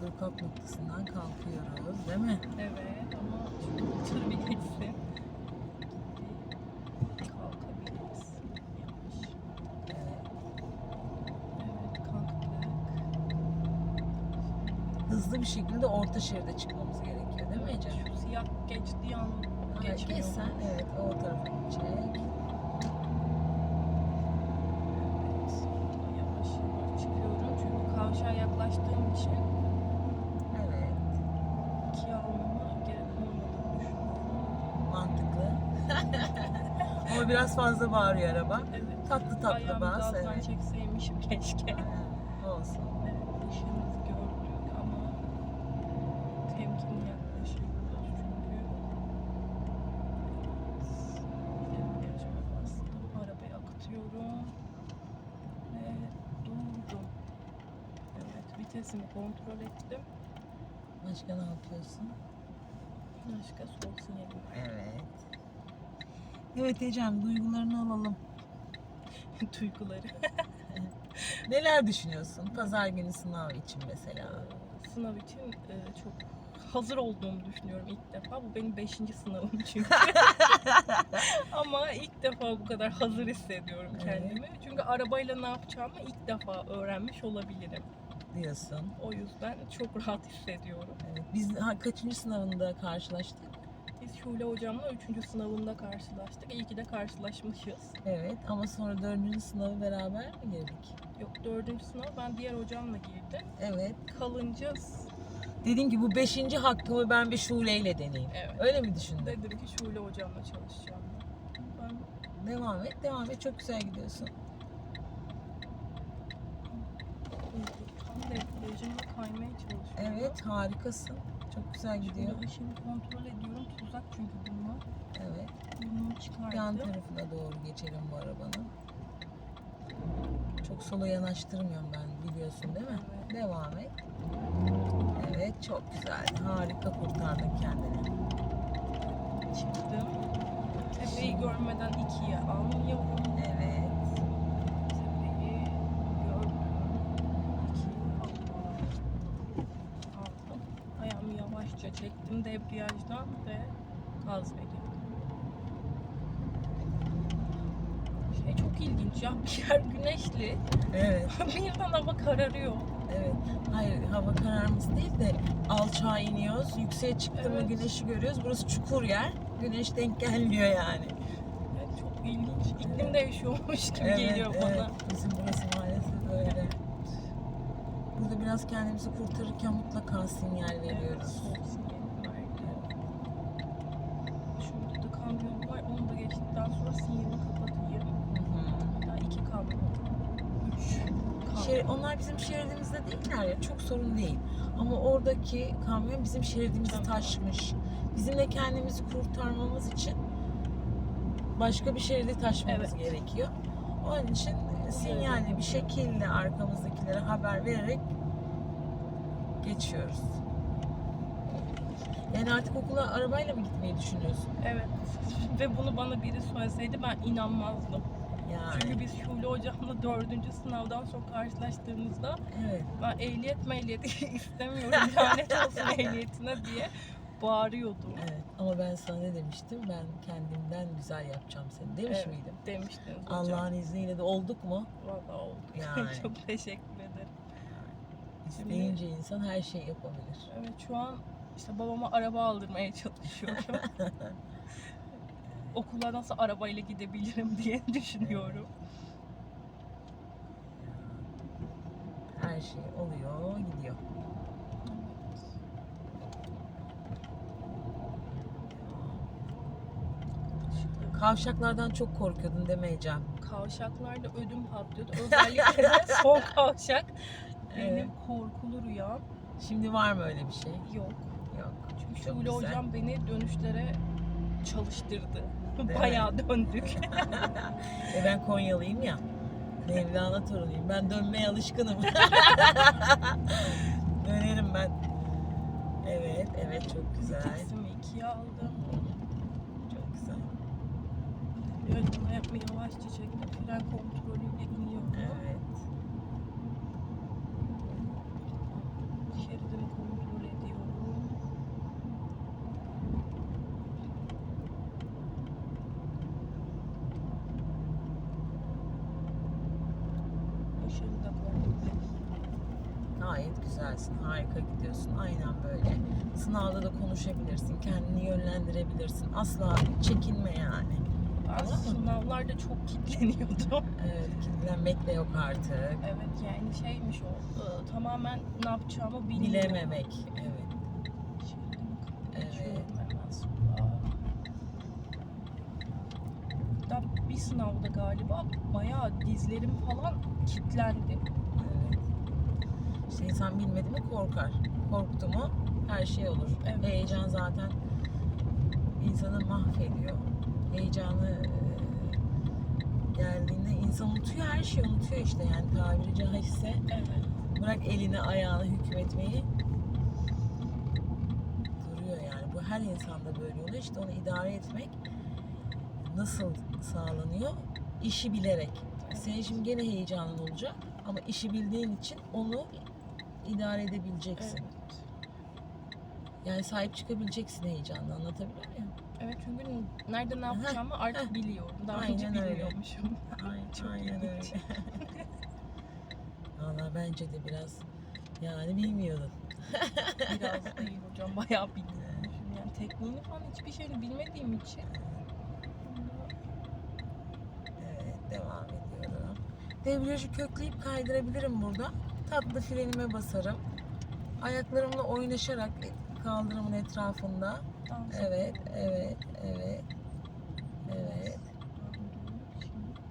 Dur noktasından kalkıyoruz değil mi? Evet ama geçsin. Kalkabiliriz. Yavaş. Evet. Kalktık. Hızlı bir şekilde orta şeride çıkmamız gerekiyor değil mi Ece? Şu siyah geçtiği an geçmiyor. Geç sen. Evet o tarafa gidecek. Evet. Yavaş yavaş çıkıyorum. Çünkü kavşağa yaklaştığım için Evet. ikiye almama gerek olmadığını düşünüyorum. Mantıklı. Ama biraz fazla bağırıyor araba. Evet. Tatlı tatlı Ayağımı bas. gazdan Evet. çekseymişim keşke. Aynen, Olsun. Evet, ışığımızı gördük ama temkinli yaklaşıyoruz çünkü biraz virajıma bastım, arabayı akıtıyorum ve durdum. Evet, vitesimi kontrol ettim. Başka ne yapıyorsun? Başka sol sinyalim var. Evet. Evet Ecem duygularını alalım. Duyguları. Neler düşünüyorsun? Pazar günü sınav için mesela. Sınav için e, çok hazır olduğumu düşünüyorum ilk defa. Bu benim beşinci sınavım çünkü. Ama ilk defa bu kadar hazır hissediyorum Evet. kendimi. Çünkü arabayla ne yapacağımı ilk defa öğrenmiş olabilirim. diyorsun. O yüzden çok rahat hissediyorum. Evet. Biz ha, kaçıncı sınavında karşılaştık? Biz Şule hocamla üçüncü sınavında karşılaştık. İyi ki de karşılaşmışız. Evet ama sonra dördüncü sınavı beraber mi girdik? Yok dördüncü sınav ben diğer hocamla girdim. Evet. Kalınca Dedim ki bu beşinci hakkımı ben bir şuleyle deneyeyim. evet. Öyle mi düşündün? Dedim ki Şule hocamla çalışacağım. Ben Devam et, devam et. Çok güzel gidiyorsun. Tam debriyajımla kaymaya çalışıyorum. Evet, harikasın. Çok güzel gidiyor. Şimdi ışığını kontrol ediyorum. Tuzak çünkü bunlar. Evet. Bunu çıkardım. Yan tarafına doğru geçelim bu arabanın. Çok sola yanaştırmıyorum ben biliyorsun değil mi? Evet. Devam et. Evet, çok güzel. Harika kurtardın kendini. Çıktım. Tepeyi görmeden ikiye almıyorum. Evet. Tepeyi gördüm. İkiye aldım. Aldım. Ayağımı yavaşça çektim debriyajdan ve gaz veriyorum. Şey çok ilginç ya bir yer güneşli Evet. birden hava kararıyor. Evet. Hayır hava kararması değil de alçağa iniyoruz. Yükseğe çıktı mı Evet. güneşi görüyoruz. Burası çukur yer. Güneş denk gelmiyor yani. Evet, çok ilginç. İklim değişiyormuş gibi geliyor bana. evet. Bizim burası maalesef öyle. Burada biraz kendimizi kurtarırken mutlaka sinyal Evet, veriyoruz. sol sinyali verdi. Şurada da kamyon var. Onu da geçtikten sonra sinyalini kapatayım. Hı hı. Daha iki kamyon. Üç kamyon. Şer- onlar bizim şeridimizde değiller ya çok sorun değil. Ama oradaki kamyon bizim şeridimizi taşmış. Bizim de kendimizi kurtarmamız için başka bir şeride taşmamız Evet. gerekiyor. Onun için sinyalli bir şekilde arkamızdakilere haber vererek geçiyoruz. Yani artık okula arabayla mı gitmeyi düşünüyorsun? Evet. Ve bunu bana biri söyleseydi ben inanmazdım. Yani Çünkü biz Şule hocamla dördüncü sınavdan sonra karşılaştığımızda evet. ben ehliyet mehliyeti istemiyorum lanet olsun ehliyetine diye bağırıyordum. Evet. Ama ben sana ne demiştim? Ben kendimden güzel yapacağım seni demiş Evet. miydim? Demiştiniz hocam. Allah'ın izniyle de olduk mu? Valla oldu. Yani. Çok teşekkür ederim. İsteyince insan her şey yapabilir. Evet şu an işte babama araba aldırmaya çalışıyorum. Okula nasıl arabayla gidebilirim diye düşünüyorum. Her şey oluyor, gidiyor. Kavşaklardan çok korkuyordun demeyeceğim. Kavşaklarda ödüm patlıyordu. Özellikle de son kavşak benim Evet. korkulu rüyam. Şimdi var mı öyle bir şey? Yok. Yok. Çünkü Şule hocam beni dönüşlere çalıştırdı. Bayağı döndük. E ben Konyalıyım ya. Mevlana torunuyum. Ben dönmeye alışkınım. Dönerim ben. Evet, evet çok güzel. Vitesimi ikiye aldım. Çok güzel. Hep yavaşça çektim. Fren kontrolüyle iniyorum. Evet. Şeridimi Işığını da böyle. Gayet Harika gidiyorsun. Aynen böyle. Sınavda da konuşabilirsin. Kendini yönlendirebilirsin. Asla çekinme yani. Mı? sınavlarda çok kitleniyordum. Evet, kilitlenmek de yok artık. Evet yani şeymiş o. e, tamamen ne yapacağımı bilmiyorum. Bilememek. Evet. Evet. bir sınavda galiba bayağı dizlerim falan kilitlendi. İşte insan bilmedi mi korkar. Korktu mu her şey olur. Evet. Heyecan zaten insanı mahvediyor. Heyecanı e, geldiğinde insan unutuyor her şeyi unutuyor işte yani tabiri caizse. Evet. Bırak elini ayağını hükmetmeyi duruyor yani. Bu her insanda böyle oluyor. İşte onu idare etmek nasıl sağlanıyor? İşi bilerek. Senin şimdi gene heyecanın olacak ama işi bildiğin için onu idare edebileceksin. Evet. Yani sahip çıkabileceksin heyecanla anlatabiliyor muyum? Evet çünkü nerede ne yapacağımı artık biliyorum. Daha Aynen önce bilmiyormuşum. Aynen, Çok aynen öyle. Valla bence de biraz yani bilmiyordun. Biraz değil hocam bayağı bilmiyormuşum. Yani tekniğini falan hiçbir şeyini bilmediğim için. Evet devam ediyorum. Debriyajı kökleyip kaydırabilirim burada. Tatlı frenime basarım. Ayaklarımla oynaşarak kaldırımın etrafında. Dans Evet, evet, evet. Evet.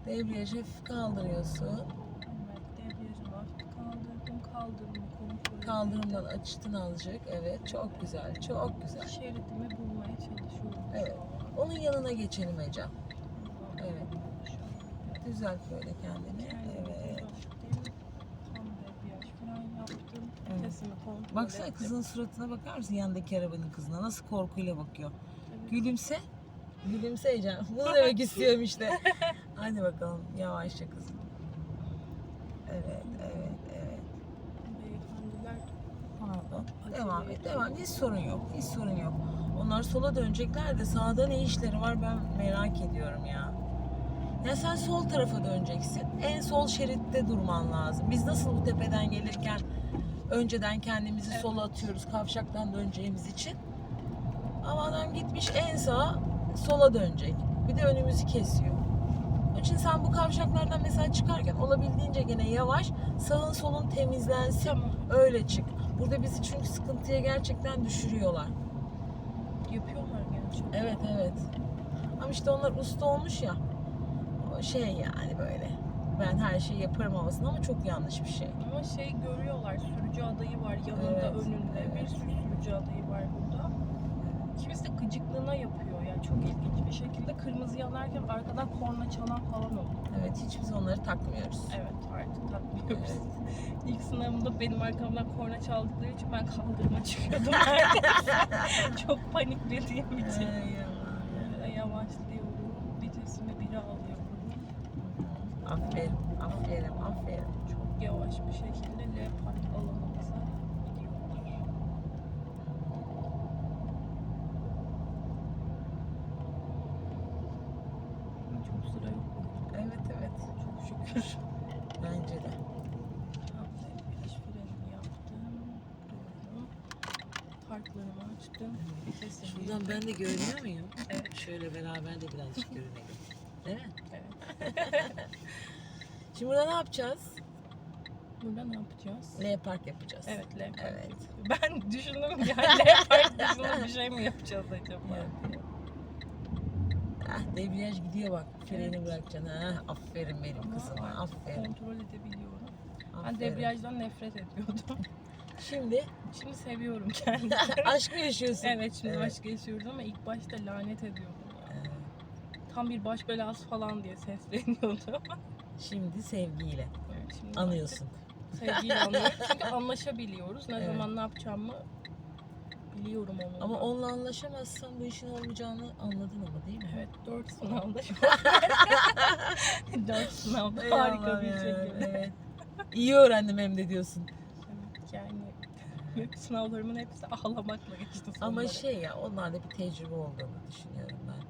Debriyajı hafif kaldırıyorsun. Evet, debriyajı hafif kaldırdım, kaldırımı kontrol. Kaldırımdan açtın azıcık. Evet, çok güzel, çok güzel. Şeridimi bulmaya çalışıyorum. Evet. Onun yanına geçelim Ecem. Evet. Düzelt böyle kendini. Evet. Tam debriyaj falan yaptım. Evet. Vitesimi kontrol Baksana ettim. kızın suratına bakar mısın yandaki arabanın kızına nasıl korkuyla bakıyor. Evet. Gülümse. Gülümse Ecem. Bunu demek istiyorum işte. Hadi bakalım yavaşça kızım. Evet, evet, evet. Pardon. Devam et, devam. Hiç sorun yok, hiç sorun yok. Onlar sola dönecekler de sağda ne işleri var ben merak ediyorum ya. Ya sen sol tarafa döneceksin. En sol şeritte durman lazım. Biz nasıl bu tepeden gelirken önceden kendimizi Evet. sola atıyoruz kavşaktan döneceğimiz için. Ama adam gitmiş en sağa sola dönecek. Bir de önümüzü kesiyor. Onun için sen bu kavşaklardan mesela çıkarken olabildiğince gene yavaş sağın solun temizlensin. tamam Öyle çık. Burada bizi çünkü sıkıntıya gerçekten düşürüyorlar. yapıyorlar gerçekten. Evet evet. Ama işte onlar usta olmuş ya. O şey yani böyle. Ben her şeyi yaparım havasında ama çok yanlış bir şey. Ama şey görüyorlar, sürücü adayı var yanında, Evet, önünde. Bir evet. sürü sürücü adayı var burada. Kimisi de gıcıklığına yapıyor yani çok ilginç bir şekilde. Kırmızı yanarken arkadan korna çalan falan oluyor. Evet hiç biz onları takmıyoruz. Evet artık takmıyoruz. Evet. İlk sınavımda benim arkamdan korna çaldıkları için ben kaldırıma çıkıyordum neredeyse. çok paniklediğim için Allah'ım ya. Böyle Yavaşlıyorum, vitesimi bire alıyorum. Aferin, aferin, aferin. Çok yavaş bir şekilde L park alanımıza gidiyorlar. Çok sıra yok. Evet evet. Çok şükür. Bence de. Viraj frenimi yaptım. Durdum. Parklarımı açtım. Vitesimi Şuradan ben de görünüyor muyum? Evet. Şöyle beraber de birazcık görünelim. Değil mi? Evet. Şimdi burada ne yapacağız? Burada ne yapacağız? L park yapacağız. Evet, L park. Evet. Ben düşündüm yani L park dışında bir şey mi yapacağız acaba? diye. Ah debriyaj gidiyor bak. Freni Evet. bırakacaksın. Ha, aferin benim Ama kızıma. Aferin. Kontrol edebiliyorum. Ben aferin. debriyajdan nefret ediyordum. Şimdi Şimdi seviyorum kendimi. aşk mı yaşıyorsun? evet şimdi Evet. aşk yaşıyoruz ama ilk başta lanet ediyordum. Tam bir baş belası falan diye sesleniyordum. Şimdi sevgiyle Evet, şimdi anıyorsun. Sevgiyle anlıyorum. Çünkü anlaşabiliyoruz. Ne Evet. zaman ne yapacağımı biliyorum onunla. Ama onunla anlaşamazsan bu işin olmayacağını anladın ama değil mi? Evet dört sınavda şu an. dört sınavda Ey harika Allah'ım bir ya, şekilde. Evet. İyi öğrendim hem de diyorsun. Evet, yani sınavlarımın hepsi ağlamakla geçti sonları. Ama şey ya onlarda bir tecrübe olduğunu düşünüyorum ben.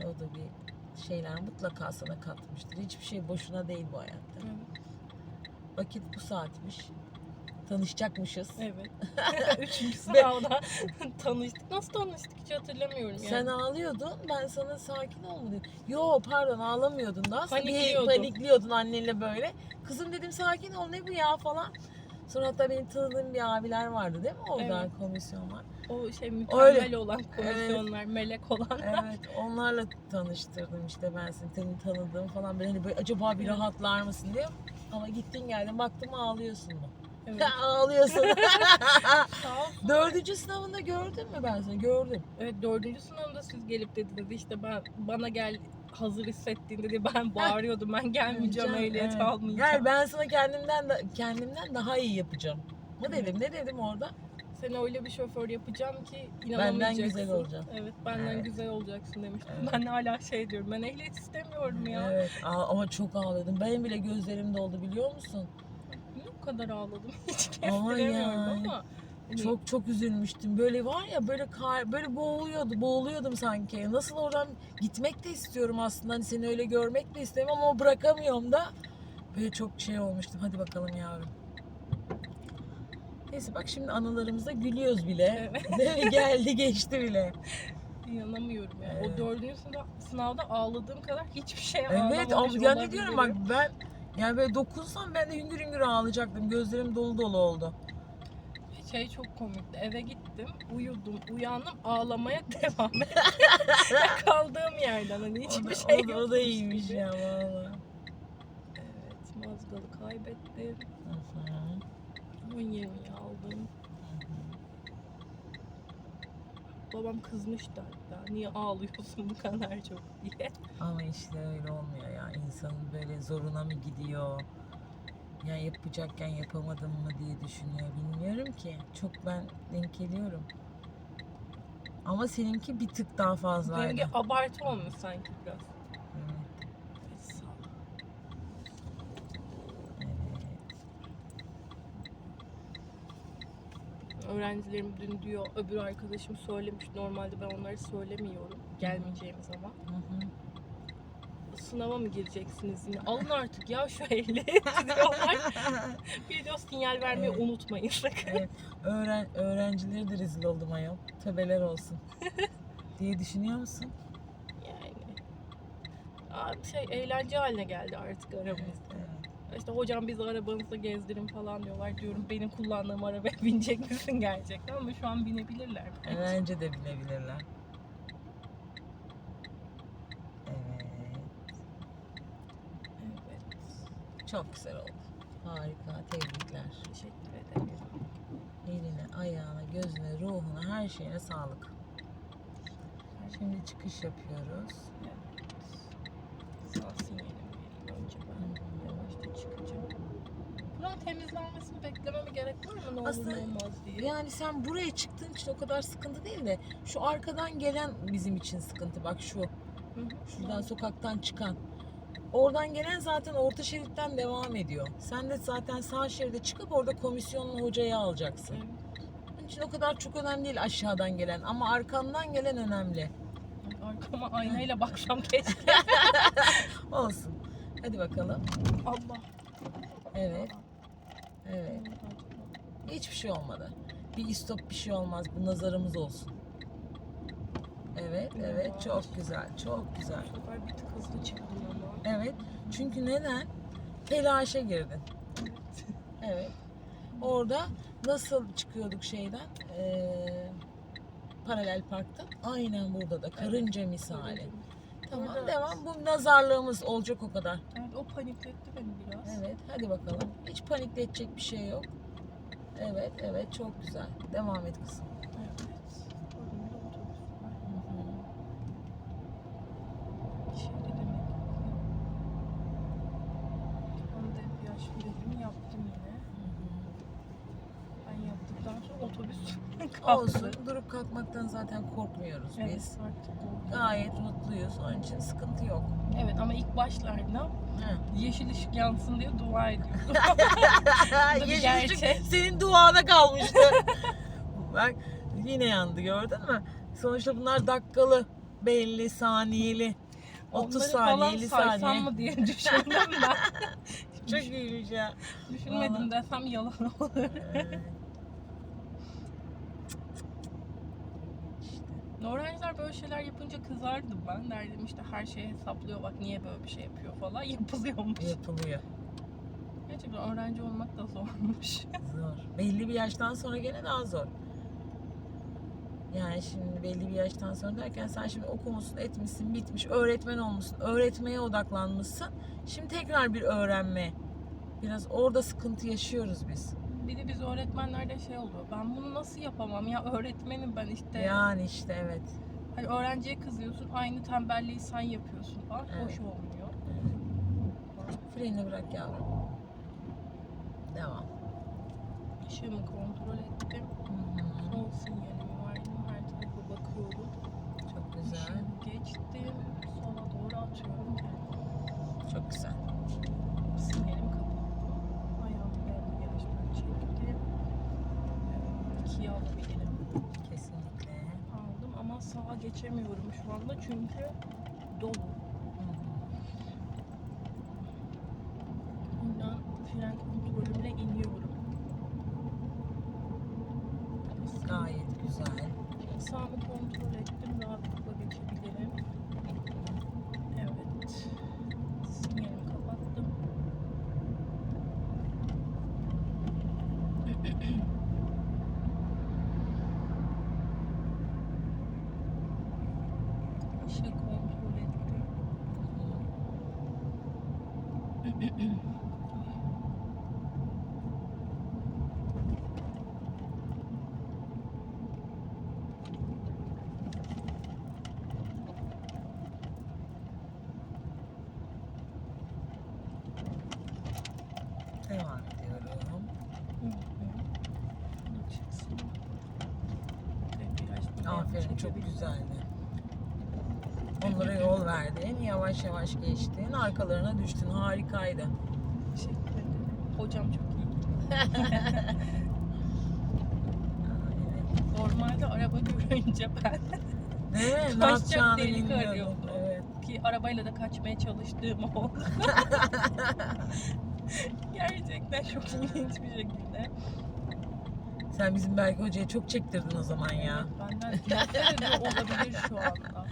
Yani o da bir şeyler mutlaka sana katmıştır. Hiçbir şey boşuna değil bu hayatta. evet. Vakit bu saatmiş. Tanışacakmışız. Evet. Üçüncü sınavda tanıştık. Nasıl tanıştık hiç hatırlamıyorum yani. Sen ağlıyordun. Ben sana sakin ol mu dedim. Yo pardon ağlamıyordun da. Aslında bir Panikliyordum. panikliyordun annenle böyle. Kızım dedim sakin ol ne bu ya falan. Sonra hatta benim tanıdığım bir abiler vardı değil mi? Orada Evet. komisyon var. O şey mükemmel Öyle. olan komisyonlar, melek olan. Evet onlarla tanıştırdım işte ben seni tanıdığım falan. Ben hani böyle acaba bir rahatlar mısın diye. Ama gittin geldin baktım ağlıyorsun mu? Evet. ağlıyorsun. Dördüncü sınavında gördün mü ben seni? Gördüm. Evet dördüncü sınavda siz gelip dediniz işte ben bana gel hazır hissettiğinde dedi ben bağırıyordum ben gelmeyeceğim Can, ehliyet evet. almayacağım. Gel ben sana kendimden de, kendimden daha iyi yapacağım. Ne Evet. dedim? Ne dedim orada? Seni öyle bir şoför yapacağım ki inanamayacaksın. güzel olacaksın. Evet benden Evet. güzel olacaksın demiştim. Evet. Ben hala şey diyorum ben ehliyet istemiyorum ya. Evet. Aa, ama çok ağladım. Benim bile gözlerim doldu biliyor musun? Niye o kadar ağladım hiç Ama kestiremiyorum ama. Hani Çok çok üzülmüştüm. Böyle var ya böyle kar, böyle boğuluyordu. Boğuluyordum sanki. Nasıl oradan gitmek de istiyorum aslında. Hani seni öyle görmek de isterim ama bırakamıyorum da. Böyle çok şey olmuştum. Hadi bakalım yavrum. Neyse bak şimdi anılarımıza gülüyoruz bile. Değil mi? Geldi geçti bile. inanamıyorum yani. Evet. O dördüncü sınav, sınavda ağladığım kadar hiçbir şey Evet ağlamamış ama ya ne diyorum bak ben yani böyle dokunsam ben de hüngür hüngür ağlayacaktım. Gözlerim dolu dolu oldu. Şey çok komikti. Eve gittim, uyudum, uyandım, ağlamaya devam ettim. Kaldığım yerden hani hiçbir o da, şey o da, o da iyiymiş gibi. ya valla. Evet, Mazgal'ı kaybettim. Hı hı. 17'yi aldım. Babam kızmıştı hatta. Niye ağlıyorsun bu kadar çok diye. Ama işte öyle olmuyor ya. İnsanın böyle zoruna mı gidiyor? Ya yapacakken yapamadım mı diye düşünüyor. Bilmiyorum ki. Çok ben denk geliyorum. Ama seninki bir tık daha fazlaydı. Benimki abartı olmuş sanki biraz. Evet, Evet. Öğrencilerim dün diyor öbür arkadaşım söylemiş. Normalde ben onları söylemiyorum. Gelmeyeceğim zaman. Hı hı. Sınava mı gireceksiniz yine? Alın artık ya şu ehliyet diyorlar. Bir de o sinyal vermeyi Evet. unutmayın sakın. Evet. Öğren, öğrencileri de rezil oldum ayol. Töbeler olsun. diye düşünüyor musun? Yani. Şey eğlence haline geldi artık aramızda. evet. İşte hocam bizi arabanızda gezdirin falan diyorlar. Diyorum benim kullandığım arabaya binecek misin gerçekten ama şu an binebilirler. bence. Bence de bilebilirler. Evet. Evet. Çok güzel oldu. Harika. Tebrikler. Teşekkür ederim. Eline, ayağına, gözüne, ruhuna, her şeyine sağlık. Şimdi çıkış yapıyoruz. Sağ sinyalim vereyim önce ben. Yavaşça çıkacağım. Buranın temizlenmesini beklememe gerek var mı? Ne olur Aslında ne olmaz diye. Yani sen buraya çıktığın için o kadar sıkıntı değil de şu arkadan gelen bizim için sıkıntı. Bak şu, Hı hı. şuradan sokaktan çıkan. Oradan gelen zaten orta şeritten devam ediyor. Sen de zaten sağ şeride çıkıp orada komisyonlu hocayı alacaksın. Onun için o kadar çok önemli değil aşağıdan gelen ama arkandan gelen önemli. Arkama aynayla baksam keşke. Olsun. Hadi bakalım. Allah. Evet. Evet. Hiçbir şey olmadı. Bir istop bir şey olmaz. Bu nazarımız olsun. Evet, evet. Çok güzel. Çok güzel. Bu sefer bir tık hızlı çıktım ama. Evet. Çünkü neden? Telaşa girdin. Evet. Orada nasıl çıkıyorduk şeyden? Ee, paralel parkta. Aynen burada da. Karınca misali. Tamam Orada- devam. Bu nazarlığımız olacak o kadar. Evet, o panikletti beni biraz. Evet. Hadi bakalım. Hiç panikletecek bir şey yok. Evet, evet. Çok güzel. Devam et kızım. Evet. Önümde otobüs var. Hı hı. Şöyle demek. Onu da hep yaş birimini yaptım yine. Ben yaptıktan sonra otobüs kalktı. Olsun. Durup kalkmaktan zaten korkmuyoruz Evet biz. artık. Gayet mutluyuz. Onun için sıkıntı yok. Evet ama ilk başlarda He. yeşil ışık yansın diye dua ediyordum. Yeşil ışık senin duana kalmıştı. Bak yine yandı gördün mü? Sonuçta bunlar dakikalı, belli, saniyeli. 30 Onları saniye. mı diye düşündüm ben. Çok ya. Düşünmedim desem yalan olur. Evet. İşte. Öğrenciler böyle şeyler yapınca kızardım ben. Derdim işte her şeyi hesaplıyor bak niye böyle bir şey yapıyor falan. Yapılıyormuş. Yapılıyor. Gerçekten öğrenci olmak da zormuş. Zor. Belli bir yaştan sonra gene daha zor. Yani şimdi belli bir yaştan sonra derken sen şimdi okumuşsun, etmişsin, bitmiş, öğretmen olmuşsun, öğretmeye odaklanmışsın. Şimdi tekrar bir öğrenme. Biraz orada sıkıntı yaşıyoruz biz. Bir de biz öğretmenlerde şey oluyor. Ben bunu nasıl yapamam ya öğretmenim ben işte. Yani işte evet. Hani öğrenciye kızıyorsun aynı tembelliği sen yapıyorsun falan. Hoş Evet. olmuyor. Frenini bırak yavrum. Devam. Işığımı kontrol ettim. Hı hı. Sol sinyalimi verdim. Her tarafa bakıyorum. Çok güzel. Işığımı geçtim. Sola doğru atıyorum. Çok güzel. Sinyalimi kapattım. Ayağımı yanına yavaştan çektim. Evet, ikiye alabilirim. Kesinlikle. Aldım ama sağa geçemiyorum şu anda çünkü dolu. Buradan fren kontrolümle iniyorum. Gayet güzel. Sağımı kontrol ettim. Rahatlıkla geçebilirim. Evet. Sinyalimi kapattım. Işığı kontrol ettim. Devam ediyorum. Aferin çok güzeldi. Onlara yol verdin, yavaş yavaş geçtin, arkalarına düştün. Harikaydı. Teşekkür ederim. Hocam çok iyi. Normalde araba görünce ben Değil mi? Ne Kaçacak yapacağını delik arıyordum. Evet. ki arabayla da kaçmaya çalıştığım oldu. Gerçekten çok ilginç bir şekilde. Sen bizim Berke Hoca'ya çok çektirdin o zaman ya. Benden nefret ediyor olabilir şu anda.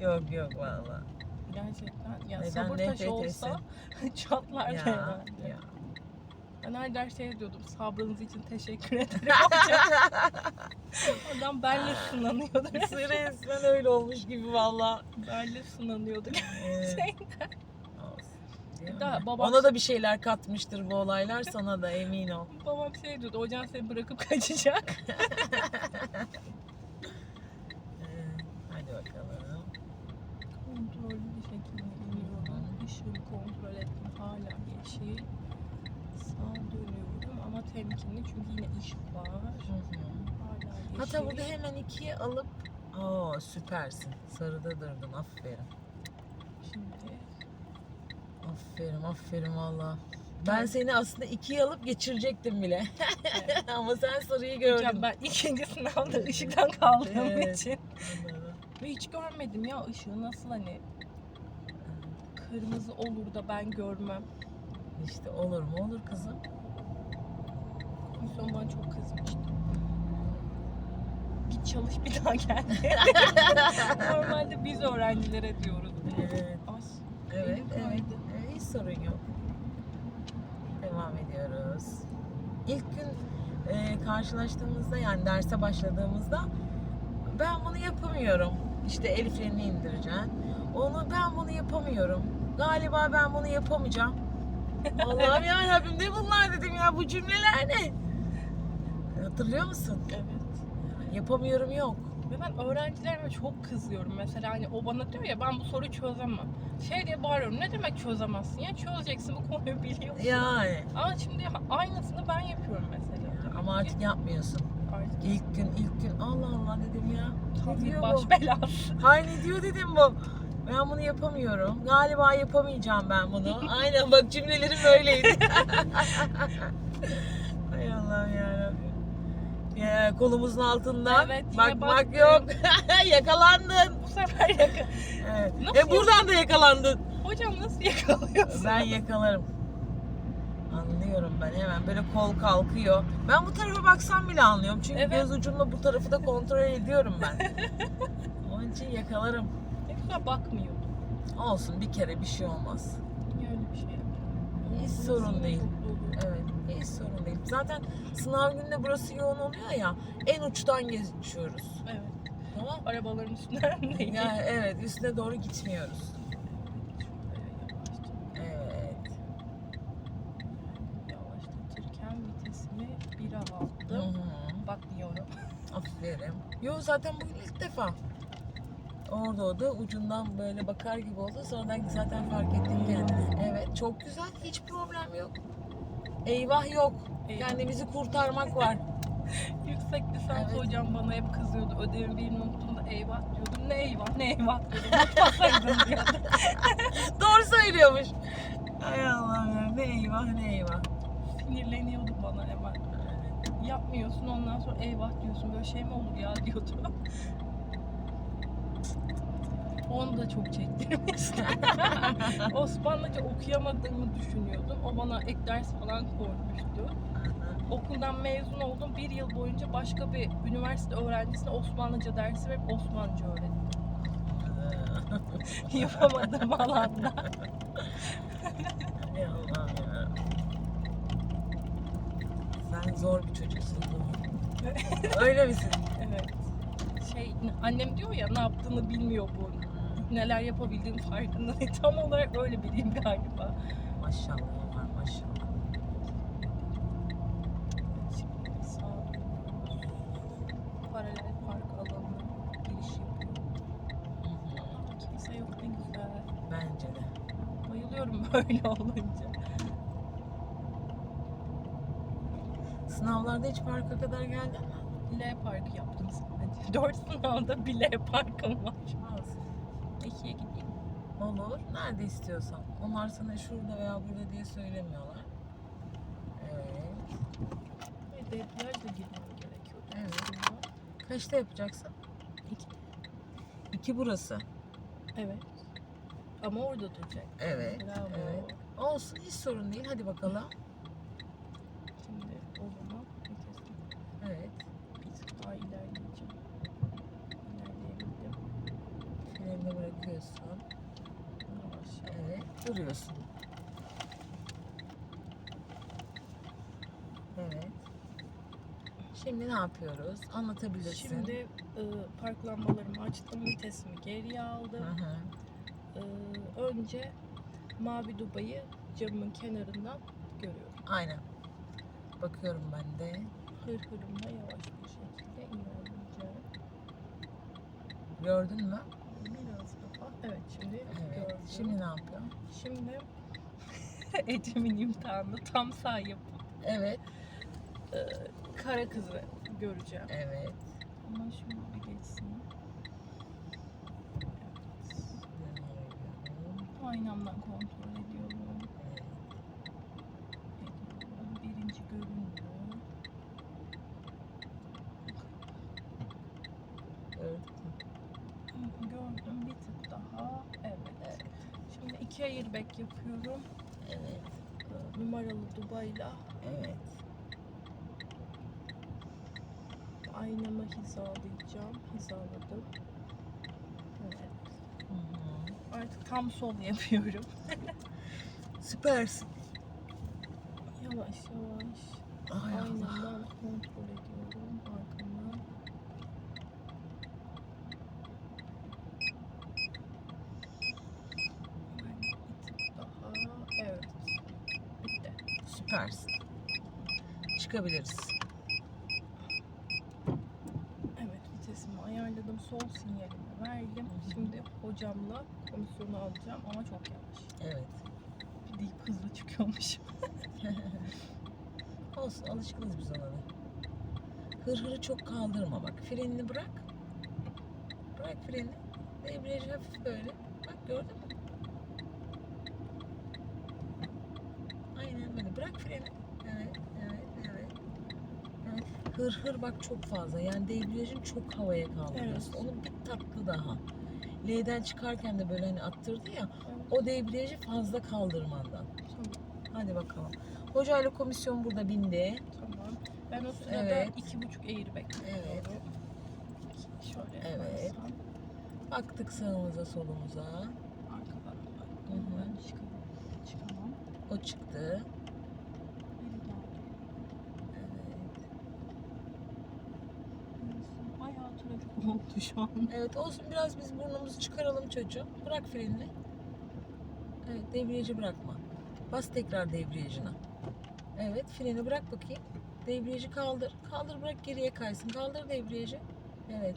Yok yok valla. Gerçekten. Ya Neden sabır taşı olsa çatlardı Ya, herhalde. ya. Ben her ders şey diyordum. Sabrınız için teşekkür ederim hocam. Adam benle sınanıyordu. Resmen öyle olmuş gibi valla. benle sınanıyordu. Evet. Şey, Olsun. Değil mi? Daha babam- Ona da bir şeyler katmıştır bu olaylar sana da emin ol. babam şey diyordu. Hocam seni bırakıp kaçacak. Ee, hadi bakalım. Kontrollü bir şekilde iniyorum. Işığı kontrol ettim. Hala yeşil. Sağa dönüyorum ama temkinli çünkü yine ışık var. Hala yeşil. Hatta burada hemen ikiye alıp Aa süpersin. Sarıda durdun. Aferin. Şimdi Aferin, aferin valla. Ben seni aslında ikiye alıp geçirecektim bile. Ama sen sarıyı gördün. Hocam ben ikinci sınavda ışıktan kaldığım Evet. için. Ve hiç görmedim ya ışığı nasıl hani kırmızı olur da ben görmem. İşte olur mu olur kızım. Komisyon bana çok kızmıştı. Git çalış bir daha gel. Normalde biz öğrencilere diyoruz. Evet, Az. evet, Elim evet. kaydı. Sorun yok. Devam ediyoruz. İlk gün e, karşılaştığımızda yani derse başladığımızda ben bunu yapamıyorum. İşte el frenini indireceksin. Onu ben bunu yapamıyorum. Galiba ben bunu yapamayacağım. Allah'ım ya Rabbim ne bunlar dedim ya bu cümleler ne? Hatırlıyor musun? Evet. Yapamıyorum yok. Ve ben öğrencilerime çok kızıyorum. Mesela hani o bana diyor ya ben bu soruyu çözemem. Şey diye bağırıyorum ne demek çözemezsin ya çözeceksin bu konuyu biliyorsun. Yani. Ama şimdi aynısını ben yapıyorum mesela. Ama artık yapmıyorsun. artık İlk gün ilk gün Allah Allah dedim ya. tam Ne diyor baş bu? belası. Hay ne diyor dedim bu. Ben bunu yapamıyorum. Galiba yapamayacağım ben bunu. Aynen bak cümlelerim böyleydi. Hay Allah'ım yarabbim. Ya, kolumuzun altından Evet, bakmak baktım. yok. Yakalandın. Bu sefer yakın. Evet. Nasıl Ve buradan da yakalandın. Hocam nasıl yakalıyorsun? Ben yakalarım. anlıyorum ben hemen böyle kol kalkıyor. Ben bu tarafa baksam bile anlıyorum. Çünkü Evet. göz ucumla bu tarafı da kontrol ediyorum ben. Onun için yakalarım. Ne güzel bakmıyordum. Olsun bir kere bir şey olmaz. Öyle bir şey? Hiç sorun değil. Evet hiç sorun değil. Zaten sınav gününde burası yoğun oluyor ya en uçtan geçiyoruz. Evet. Tamam Arabaların üstünden değil. Yani evet üstüne doğru gitmiyoruz. Evet. Yavaşlatırken vitesimi 1'e Hı aldım. hı. Bakmıyorum. Aferin. Yo zaten bugün ilk defa. Orada o da ucundan böyle bakar gibi oldu. Sonradan zaten fark ettim kendini. Evet çok güzel. Hiç problem yok. Eyvah yok. Eyvah. Kendimizi kurtarmak var. Yüksek lisans Evet. hocam bana hep kızıyordu. Ödevin birini unuttuğumda eyvah diyordum. Ne eyvah ne eyvah diyordum. Unutmasaydın diyordum. Doğru söylüyormuş. Ay Allah'ım ya. Ne eyvah ne eyvah. Sinirleniyordu bana hemen. Yapmıyorsun ondan sonra eyvah diyorsun. Böyle şey mi olur ya diyordu. Onu da çok çektirmişti. Osmanlıca okuyamadığımı düşünüyordum. O bana ek ders falan koymuştu. Okuldan mezun oldum. Bir yıl boyunca başka bir üniversite öğrencisine Osmanlıca dersi verip Osmanlıca öğrettim. Yapamadığım alanda. Ay Allah'ım ya. Sen zor bir çocuksun. Öyle misin? Evet. Şey annem diyor ya ne yaptığını bilmiyor bu. Neler yapabildiğim farkında değil. Tam olarak öyle biriyim galiba. Maşallah var maşallah. Paralel park alanına giriş yapıyorum. Kimse yok ne güzel. Bence de. Bayılıyorum böyle olunca. Sınavlarda hiç parka kadar geldin mi? L park yaptım sadece. Dört sınavda bir L parkım var. Olsun. İkiye gideyim. Olur. Nerede istiyorsan. Onlar sana şurada veya burada diye söylemiyorlar. Evet. Ve debriyaj da girmem gerekiyor. Evet. Kaçta yapacaksın? İki. İki burası. Evet. Ama orada duracak. Evet. Bravo. Evet. Olsun hiç sorun değil. Hadi bakalım. Şimdi o zaman vitesi Evet. bir tık daha ilerleyeceğim. İlerleyebildim. Bırakıyorsun. Yavaş yavaş. Evet. Şimdi ne yapıyoruz? Anlatabilirsin. Şimdi e, park lambalarımı açtım, vitesimi geriye Hı aldım. hı. E, önce Mavi Dubai'yi camın kenarından görüyorum. Aynen. Bakıyorum ben de. Hır hırımla yavaş bir şekilde ilerleyeceğim. Gördün mü? Biraz daha. Evet şimdi Evet. gördüm. Şimdi ne yapıyorsun? Şimdi Ecem'in imtihanını tam sağ yapıp Evet. e, kara kızı göreceğim. Evet. Ama şunu bir geçsin. Aynamdan kontrol ediyorum. Ediyorum. Birinci görünüyor. Gördün mü? Gördüm bir tık daha. Evet. Şimdi iki airbag yapıyorum. Evet. Numaralı Dubai'la Evet. aynamı hizalayacağım. Hizaladım. Evet. Hı hı. Artık tam sol yapıyorum. Süpersin. Yavaş yavaş. Ay. Aynamdan kontrol ediyorum arkamdan. Yani bir tık daha. Evet. Bitti. Süpersin. Çıkabiliriz. Evet vitesimi ayarladım. Sol sinyalimi verdim. Şimdi hocamla komisyonu alacağım ama çok yavaş. Evet. Bir deyip hızlı çıkıyormuş. Olsun alışkınız biz ona da. Hırhırı çok kaldırma bak. Frenini bırak. Bırak freni. Debriyajı hafif böyle. Bak gördün mü? Aynen böyle. Bırak freni. Evet, evet, evet. evet. Hır hır bak çok fazla. Yani debriyajın çok havaya kaldırıyorsun. Evet. Onun bir tatlı daha. L'den çıkarken de böyle hani attırdı ya. O debriyajı fazla kaldırmandan. Tamam. Hadi bakalım. Hocayla komisyon burada bindi. Tamam. Ben o sırada Evet. iki buçuk eğri bekliyorum. Evet. Şöyle Evet. yaparsam Baktık sağımıza solumuza. Arkadan Hı hı. Ben çıkamam. Çıkamam. O çıktı. Biri geldi. Evet. Neyse, Bayağı oldu şu an. Evet olsun biraz biz burnumuzu çıkaralım çocuğum. Bırak frenini. Evet debriyajı bırakma. Bas tekrar debriyajına. Evet freni bırak bakayım. Debriyajı kaldır. Kaldır bırak geriye kaysın. Kaldır debriyajı. Evet.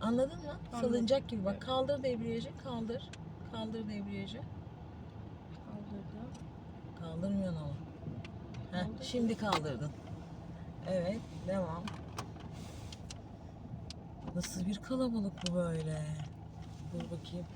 Anladın mı? Anladım. Salıncak gibi bak. Kaldır debriyajı. Kaldır. Kaldır debriyajı. Kaldırdım. Kaldırmıyorsun ama. Heh, şimdi kaldırdın. Evet, devam. Nasıl bir kalabalık bu böyle? Dur bakayım.